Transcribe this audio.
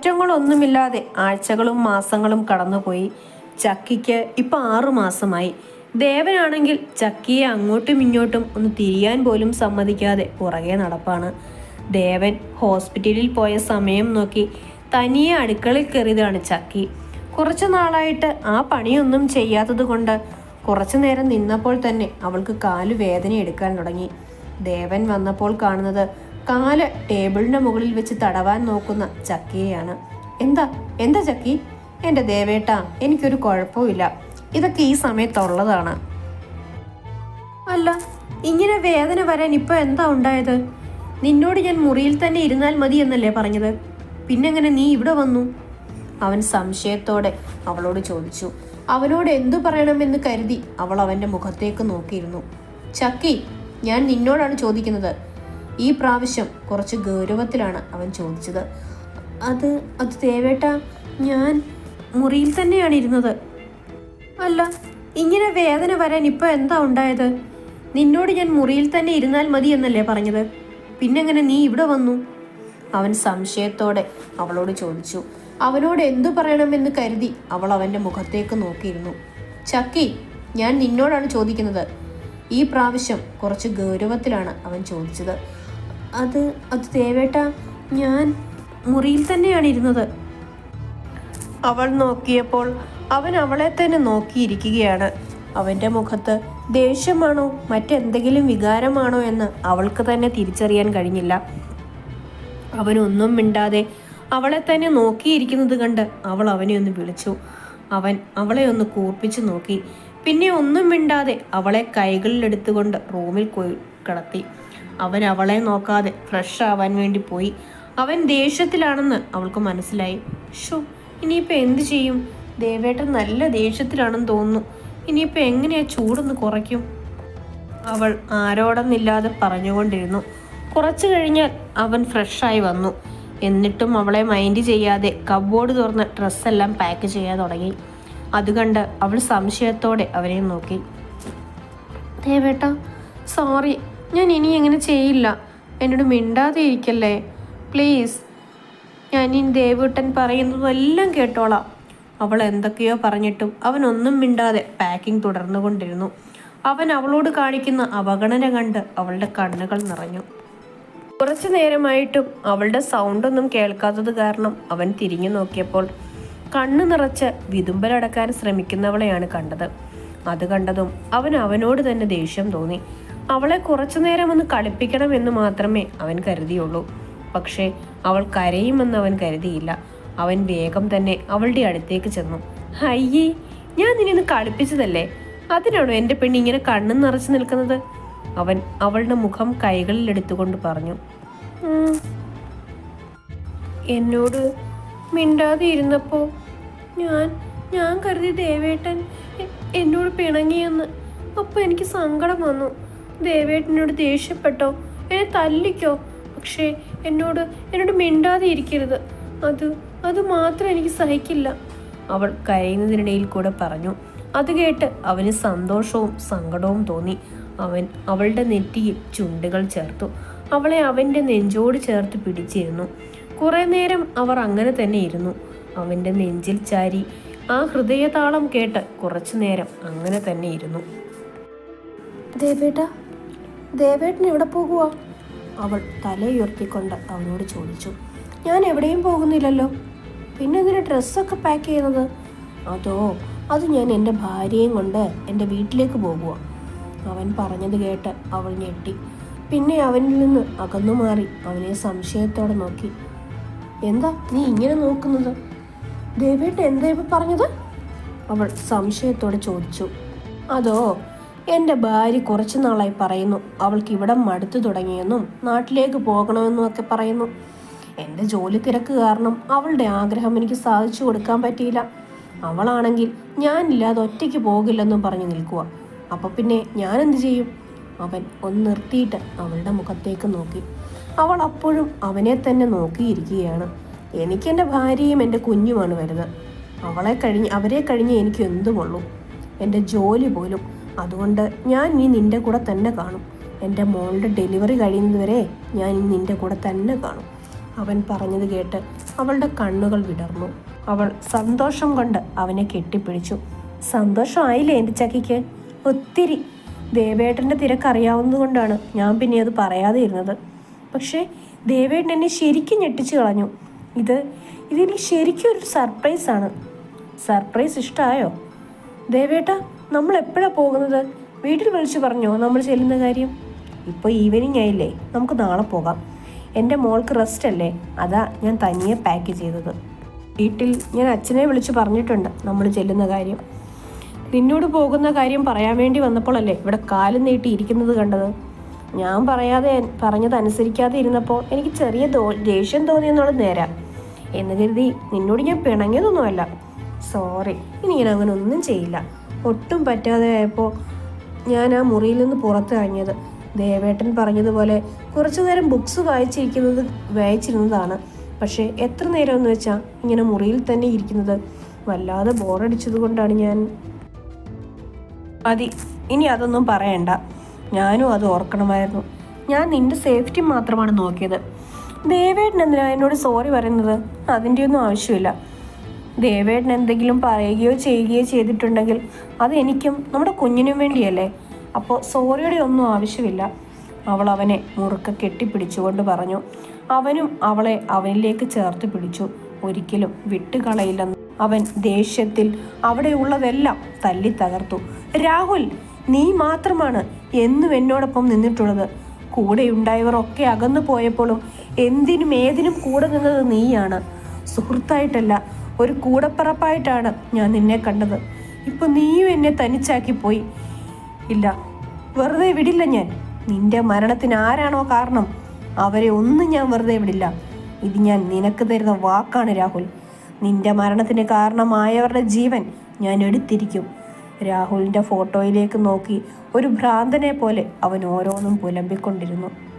മാറ്റങ്ങളൊന്നുമില്ലാതെ ആഴ്ചകളും മാസങ്ങളും കടന്നുപോയി. ചക്കിക്ക് ഇപ്പൊ ആറു മാസമായി. ദേവനാണെങ്കിൽ ചക്കിയെ അങ്ങോട്ടും ഇങ്ങോട്ടും ഒന്ന് തിരിയാൻ പോലും സമ്മതിക്കാതെ പുറകെ നടപ്പാണ്. ദേവൻ ഹോസ്പിറ്റലിൽ പോയ സമയം നോക്കി തനിയെ അടുക്കളയിൽ കയറിയതാണ് ചക്കി. കുറച്ചു നാളായിട്ട് ആ പണിയൊന്നും ചെയ്യാത്തത് കൊണ്ട് കുറച്ചു നേരം നിന്നപ്പോൾ തന്നെ അവൾക്ക് കാലു വേദന എടുക്കാൻ തുടങ്ങി. ദേവൻ വന്നപ്പോൾ കാണുന്നത് കാൽ ടേബിളിന്റെ മുകളിൽ വെച്ച് തടവാൻ നോക്കുന്ന ചക്കിയെയാണ്. എന്താ? എന്താ ചക്കി? എന്റെ ദേവേട്ട എനിക്കൊരു കുഴപ്പമില്ല ഇതൊക്കെ ഈ സമയത്തുള്ളതാണ്. അല്ല ഇങ്ങനെ വേദന വരാൻ ഇപ്പൊ എന്താ ഉണ്ടായത്? നിന്നോട് ഞാൻ മുറിയിൽ തന്നെ ഇരുന്നാൽ മതി എന്നല്ലേ പറഞ്ഞത്? പിന്നെങ്ങനെ നീ ഇവിടെ വന്നു? അവൻ സംശയത്തോടെ അവളോട് ചോദിച്ചു. അവനോട് എന്തു പറയണമെന്ന് കരുതി അവൾ അവന്റെ മുഖത്തേക്ക് നോക്കിയിരുന്നു. ചക്കി ഞാൻ നിന്നോടാണ് ചോദിക്കുന്നത്. ഈ പ്രാവശ്യം കുറച്ച് ഗൗരവത്തിലാണ് അവൻ ചോദിച്ചത്. അത് അത് ദേവേട്ട ഞാൻ മുറിയിൽ തന്നെയാണ് ഇരുന്നത്. അല്ല ഇങ്ങനെ വേദന വരാൻ ഇപ്പൊ എന്താ ഉണ്ടായത്? നിന്നോട് ഞാൻ മുറിയിൽ തന്നെ ഇരുന്നാൽ മതി എന്നല്ലേ പറഞ്ഞത്? പിന്നെങ്ങനെ നീ ഇവിടെ വന്നു? അവൻ സംശയത്തോടെ അവളോട് ചോദിച്ചു. അവനോട് എന്തു പറയണമെന്ന് കരുതി അവൾ അവന്റെ മുഖത്തേക്ക് നോക്കിയിരുന്നു. ചക്കി ഞാൻ നിന്നോടാണ് ചോദിക്കുന്നത്. ഈ പ്രാവശ്യം കുറച്ച് ഗൗരവത്തിലാണ് അവൻ ചോദിച്ചത്. അത് അത് ദേവേട്ട ഞാൻ മുറിയിൽ തന്നെയാണ് ഇരുന്നത്. അവൾ നോക്കിയപ്പോൾ അവൻ അവളെ തന്നെ നോക്കിയിരിക്കുകയാണ്. അവന്റെ മുഖത്ത് ദേഷ്യമാണോ മറ്റെന്തെങ്കിലും വികാരമാണോ എന്ന് അവൾക്ക് തന്നെ തിരിച്ചറിയാൻ കഴിഞ്ഞില്ല. അവനൊന്നും മിണ്ടാതെ അവളെ തന്നെ നോക്കിയിരിക്കുന്നത് കണ്ട് അവൾ അവനെ ഒന്ന് വിളിച്ചു. അവൻ അവളെ ഒന്ന് കൂർപ്പിച്ചു നോക്കി. പിന്നെ ഒന്നും മിണ്ടാതെ അവളെ കൈകളിലെടുത്തുകൊണ്ട് റൂമിൽ പോയി കിടത്തി. അവൻ അവളെ നോക്കാതെ ഫ്രഷ് ആവാൻ വേണ്ടി പോയി. അവൻ ദേഷ്യത്തിലാണെന്ന് അവൾക്ക് മനസ്സിലായി. ഷോ ഇനിയിപ്പോൾ എന്ത് ചെയ്യും? ദേവേട്ടൻ നല്ല ദേഷ്യത്തിലാണെന്ന് തോന്നുന്നു. ഇനിയിപ്പോൾ എങ്ങനെയാ ചൂടൊന്ന് കുറയ്ക്കും? അവൾ ആരോടെന്നില്ലാതെ പറഞ്ഞുകൊണ്ടിരുന്നു. കുറച്ചു കഴിഞ്ഞാൽ അവൻ ഫ്രഷായി വന്നു. എന്നിട്ടും അവളെ മൈൻഡ് ചെയ്യാതെ കബോർഡ് തുറന്ന് ഡ്രസ്സെല്ലാം പാക്ക് ചെയ്യാൻ തുടങ്ങി. അത് കണ്ട് അവൾ സംശയത്തോടെ അവനെ നോക്കി. ദേവേട്ട സോറി ഞാൻ ഇനി എങ്ങനെ ചെയ്യില്ല. എന്നോട് മിണ്ടാതെ ഇരിക്കല്ലേ പ്ലീസ് ഞാൻ ഇനി ദേവേട്ടൻ പറയുന്നതെല്ലാം കേട്ടോളാം. അവൾ എന്തൊക്കെയോ പറഞ്ഞിട്ടും അവനൊന്നും മിണ്ടാതെ പാക്കിംഗ് തുടർന്നുകൊണ്ടിരുന്നു. അവൻ അവളോട് കാണിക്കുന്ന അവഗണന കണ്ട് അവളുടെ കണ്ണുകൾ നിറഞ്ഞു. കുറച്ചു നേരമായിട്ടും അവളുടെ സൗണ്ടൊന്നും കേൾക്കാത്തത് കാരണം അവൻ തിരിഞ്ഞു നോക്കിയപ്പോൾ കണ്ണു നിറച്ച് വിതുമ്പലടക്കാൻ ശ്രമിക്കുന്നവളെയാണ് കണ്ടത്. അത് കണ്ടതും അവൻ അവനോട് തന്നെ ദേഷ്യം തോന്നി. അവളെ കുറച്ചു നേരം ഒന്ന് കളിപ്പിക്കണം എന്ന് മാത്രമേ അവൻ കരുതിയുള്ളൂ. പക്ഷേ അവൾ കരയുമെന്ന് അവൻ കരുതിയില്ല. അവൻ വേഗം തന്നെ അവളുടെ അടുത്തേക്ക് ചെന്നു. അയ്യേ ഞാൻ നിന്നെ ഒന്ന് കളിപ്പിച്ചതല്ലേ? അതിനാണോ എന്റെ പെണ്ണ് ഇങ്ങനെ കണ്ണു നിറച്ചു നിൽക്കുന്നത്? അവൻ അവളുടെ മുഖം കൈകളിൽ എടുത്തുകൊണ്ട് പറഞ്ഞു. എന്നോട് മിണ്ടാതെ ഇരുന്നപ്പോൾ ഞാൻ ഞാൻ കരുതി ദേവേട്ടൻ എന്നോട് പിണങ്ങിയെന്ന്. അപ്പോൾ എനിക്ക് സങ്കടം വന്നു. ദേവേട്ടനോട് ദേഷ്യപ്പെട്ടോ? എന്നെ തല്ലിക്കോ? പക്ഷേ എന്നോട് എന്നോട് മിണ്ടാതെ ഇരിക്കരുത്. അത് അത് മാത്രം എനിക്ക് സഹിക്കില്ല. അവൾ കരയുന്നതിനിടയിൽ കൂടെ പറഞ്ഞു. അത് കേട്ട് അവന് സന്തോഷവും സങ്കടവും തോന്നി. അവൻ അവളുടെ നെറ്റിയിൽ ചുണ്ടുകൾ ചേർത്തു. അവളെ അവന്റെ നെഞ്ചോട് ചേർത്ത് പിടിച്ചിരുന്നു. കുറേ നേരം അവർ അങ്ങനെ തന്നെ ഇരുന്നു. അവന്റെ നെഞ്ചിൽ ചാരി ആ ഹൃദയതാളം കേട്ട് കുറച്ചു നേരം അങ്ങനെ തന്നെ ഇരുന്നു. ദേവേട്ട ദേവേട്ടൻ എവിടെ പോകുക അവൾ തലയുയർത്തിക്കൊണ്ട് അവനോട് ചോദിച്ചു. ഞാൻ എവിടെയും പോകുന്നില്ലല്ലോ. പിന്നെ എന്തിനാ ഡ്രസ്സൊക്കെ പാക്ക് ചെയ്യുന്നത്? അതോ അത് ഞാൻ എന്റെ ഭാര്യയും കൊണ്ട് എന്റെ വീട്ടിലേക്ക് പോകുക അവൻ പറഞ്ഞത് കേട്ട് അവൾ ഞെട്ടി. പിന്നെ അവനിൽ നിന്ന് അകന്നു മാറി അവനെ സംശയത്തോടെ നോക്കി. എന്താ നീ ഇങ്ങനെ നോക്കുന്നത്? ദേവേട്ടൻ എന്താ ഇപ്പം പറഞ്ഞത്? അവൾ സംശയത്തോടെ ചോദിച്ചു. അതോ എന്റെ ഭാര്യ കുറച്ചു നാളായി പറയുന്നു അവൾക്ക് ഇവിടെ മടുത്തു തുടങ്ങിയെന്നും നാട്ടിലേക്ക് പോകണമെന്നും ഒക്കെ പറയുന്നു. എന്റെ ജോലി തിരക്ക് കാരണം അവളുടെ ആഗ്രഹം എനിക്ക് സാധിച്ചു കൊടുക്കാൻ പറ്റിയില്ല. അവളാണെങ്കിൽ ഞാനില്ലാതെ ഒറ്റയ്ക്ക് പോകില്ലെന്നും പറഞ്ഞു നിൽക്കുക. അപ്പോൾ പിന്നെ ഞാൻ എന്ത് ചെയ്യും? അവൻ ഒന്ന് നിർത്തിയിട്ട് അവളുടെ മുഖത്തേക്ക് നോക്കി. അവൾ അപ്പോഴും അവനെ തന്നെ നോക്കിയിരിക്കുകയാണ്. എനിക്ക് എന്റെ ഭാര്യയും എന്റെ കുഞ്ഞുമാണ് വരുന്നത്. അവളെ കഴിഞ്ഞ് അവരെ കഴിഞ്ഞ് എനിക്ക് എന്തുമുള്ളൂ. എന്റെ ജോലി പോലും അതുകൊണ്ട് ഞാൻ ഇനി നിന്റെ കൂടെ തന്നെ കാണും. എന്റെ മോളുടെ ഡെലിവറി കഴിയുന്നതുവരെ ഞാൻ ഇനി നിന്റെ കൂടെ തന്നെ കാണും. അവൻ പറഞ്ഞത് കേട്ട് അവളുടെ കണ്ണുകൾ വിടർന്നു. അവൾ സന്തോഷം കൊണ്ട് അവനെ കെട്ടിപ്പിടിച്ചു. സന്തോഷമായില്ലേ എന്റെ ചക്കിക്ക്? ഒത്തിരി. ദേവേട്ടന്റെ തിരക്കറിയാവുന്നതുകൊണ്ടാണ് ഞാൻ പിന്നെ അത് പറയാതെ ഇരുന്നത്. പക്ഷേ ദേവേട്ടൻ എന്നെ ശരിക്കും ഞെട്ടിച്ചു കളഞ്ഞു. ഇത് ഇതെനിക്ക് ശരിക്കും ഒരു സർപ്രൈസാണ്. സർപ്രൈസ് ഇഷ്ടമായോ ദേവേട്ട നമ്മൾ എപ്പോഴാണ് പോകുന്നത്? വീട്ടിൽ വിളിച്ചു പറഞ്ഞോ? നമ്മൾ ചെല്ലുന്ന കാര്യം? ഇപ്പോൾ ഈവനിങ് ആയില്ലേ. നമുക്ക് നാളെ പോകാം. എന്റെ മോൾക്ക് റെസ്റ്റ് അല്ലേ? അതാ ഞാൻ തനിയെ പാക്ക് ചെയ്തത്. വീട്ടിൽ ഞാൻ അച്ഛനെ വിളിച്ച് പറഞ്ഞിട്ടുണ്ട് നമ്മൾ ചെല്ലുന്ന കാര്യം. നിന്നോട് പോകുന്ന കാര്യം പറയാൻ വേണ്ടി വന്നപ്പോഴല്ലേ ഇവിടെ കാലും നീട്ടി ഇരിക്കുന്നത് കണ്ടത്? ഞാൻ പറയാതെ പറഞ്ഞത് അനുസരിക്കാതെ ഇരുന്നപ്പോൾ എനിക്ക് ചെറിയ ദോ ദേഷ്യം തോന്നിയെന്നുള്ളത് നേരാ. എന്ന് കരുതി നിന്നോട് ഞാൻ പിണങ്ങിയതൊന്നുമല്ല. സോറി ഇനി ഞാൻ അങ്ങനെ ഒന്നും ചെയ്യില്ല. ഒട്ടും പറ്റാതെ ആയപ്പോൾ ഞാൻ ആ മുറിയിൽ നിന്ന് പുറത്ത് കഴിഞ്ഞത് ദേവേട്ടൻ പറഞ്ഞതുപോലെ കുറച്ചു നേരം ബുക്സ് വായിച്ചിരിക്കുന്നത് വായിച്ചിരുന്നതാണ്. പക്ഷേ എത്ര നേരം എന്ന് വെച്ചാൽ ഇങ്ങനെ മുറിയിൽ തന്നെ ഇരിക്കുന്നത്. വല്ലാതെ ബോറടിച്ചത് കൊണ്ടാണ് ഞാൻ. മതി ഇനി അതൊന്നും പറയണ്ട. ഞാനും അത് ഓർക്കണമായിരുന്നു. ഞാൻ നിന്റെ സേഫ്റ്റി മാത്രമാണ് നോക്കിയത്. ദേവേട്ടൻ എന്തിനാ എന്നോട് സോറി പറയുന്നത്? അതിന്റെയൊന്നും ആവശ്യമില്ല. ദേവേട്ടൻ എന്തെങ്കിലും പറയുകയോ ചെയ്യുകയോ ചെയ്തിട്ടുണ്ടെങ്കിൽ അത് എനിക്കും നമ്മുടെ കുഞ്ഞിനും വേണ്ടിയല്ലേ? അപ്പോൾ സോറിയുടെ ഒന്നും ആവശ്യമില്ല. അവൾ അവനെ മുറുക്ക കെട്ടിപ്പിടിച്ചുകൊണ്ട് പറഞ്ഞു. അവനും അവളെ അവനിലേക്ക് ചേർത്ത് പിടിച്ചു. ഒരിക്കലും വിട്ടുകളയില്ലെന്ന് അവൻ ദേഷ്യത്തിൽ അവിടെയുള്ളതെല്ലാം തല്ലി തകർത്തു. രാഹുൽ നീ മാത്രമാണ് എന്നും എന്നോടൊപ്പം നിന്നിട്ടുള്ളത്. കൂടെയുണ്ടായവർ ഒക്കെ അകന്നു പോയപ്പോഴും എന്തിനും ഏതിനും കൂടെ നിന്നത് നീയാണ്. സുഹൃത്തായിട്ടല്ല ഒരു കൂടപ്പറപ്പായിട്ടാണ് ഞാൻ നിന്നെ കണ്ടത്. ഇപ്പൊ നീയും എന്നെ തനിച്ചാക്കി പോയി. ഇല്ല വെറുതെ വിടില്ല ഞാൻ. നിന്റെ മരണത്തിന് ആരാണോ കാരണം? അവരെ ഒന്നും ഞാൻ വെറുതെ വിടില്ല. ഇത് ഞാൻ നിനക്ക് തരുന്ന വാക്കാണ് രാഹുൽ. നിന്റെ മരണത്തിന് കാരണമായവരുടെ ജീവൻ ഞാൻ എടുത്തിരിക്കും. രാഹുലിന്റെ ഫോട്ടോയിലേക്ക് നോക്കി ഒരു ഭ്രാന്തനെ പോലെ അവൻ ഓരോന്നും പുലമ്പിക്കൊണ്ടിരുന്നു.